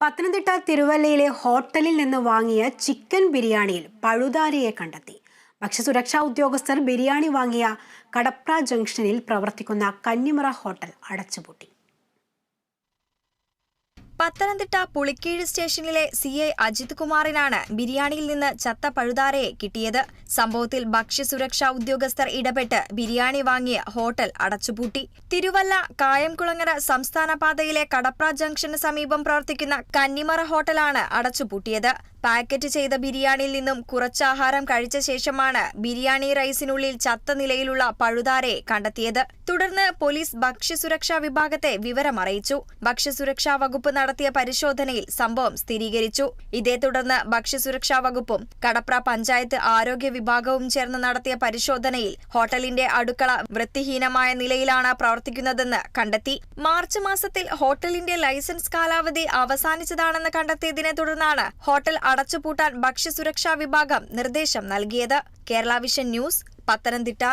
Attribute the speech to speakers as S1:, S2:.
S1: പത്തനംതിട്ട തിരുവല്ലയിലെ ഹോട്ടലിൽ നിന്ന് വാങ്ങിയ ചിക്കൻ ബിരിയാണിയിൽ പഴുതാരയെ കണ്ടെത്തി. ഭക്ഷ്യസുരക്ഷാ ഉദ്യോഗസ്ഥർ ബിരിയാണി വാങ്ങിയ കടപ്ര ജംഗ്ഷനിൽ പ്രവർത്തിക്കുന്ന കന്നിമറ ഹോട്ടൽ അടച്ചുപൂട്ടി.
S2: പത്തനംതിട്ട പുളിക്കീഴ് സ്റ്റേഷനിലെ സി ഐ അജിത് കുമാറിനാണ് ബിരിയാണിയിൽ നിന്ന് ചത്ത പഴുതാരയെ കിട്ടിയത്. സംഭവത്തിൽ ഭക്ഷ്യസുരക്ഷാ ഉദ്യോഗസ്ഥർ ഇടപെട്ട് ബിരിയാണി വാങ്ങിയ ഹോട്ടൽ അടച്ചുപൂട്ടി. തിരുവല്ല കായംകുളങ്ങര സംസ്ഥാന പാതയിലെ കടപ്ര ജംഗ്ഷന് സമീപം പ്രവർത്തിക്കുന്ന കന്നിമറ ഹോട്ടലാണ് അടച്ചുപൂട്ടിയത്. പാക്കറ്റ് ചെയ്ത ബിരിയാണിയിൽ നിന്നും കുറച്ചാഹാരം കഴിച്ച ശേഷമാണ് ബിരിയാണി റൈസിനുള്ളിൽ ചത്ത നിലയിലുള്ള പഴുതാരയെ കണ്ടെത്തിയത്. തുടർന്ന് പോലീസ് ഭക്ഷ്യസുരക്ഷാ വിഭാഗത്തെ വിവരമറിയിച്ചു ഭക്ഷ്യസുരക്ഷാ വകുപ്പ് നടത്തിയ പരിശോധനയിൽ സംഭവം സ്ഥിരീകരിച്ചു. ഇതേ തുടർന്ന് ഭക്ഷ്യസുരക്ഷാ വകുപ്പും കടപ്ര പഞ്ചായത്ത് ആരോഗ്യ വിഭാഗവും ചേർന്ന് നടത്തിയ പരിശോധനയിൽ ഹോട്ടലിന്റെ അടുക്കള വൃത്തിഹീനമായ നിലയിലാണ് പ്രവർത്തിക്കുന്നതെന്ന് കണ്ടെത്തി. മാർച്ച് മാസത്തിൽ ഹോട്ടലിന്റെ ലൈസൻസ് കാലാവധി അവസാനിച്ചതാണെന്ന് കണ്ടെത്തിയതിനെ തുടർന്നാണ് ഹോട്ടൽ അടച്ചുപൂട്ടാൻ ഭക്ഷ്യസുരക്ഷാ വിഭാഗം നിർദ്ദേശം നൽകിയത്. Kerala vision news Pathanamthitta.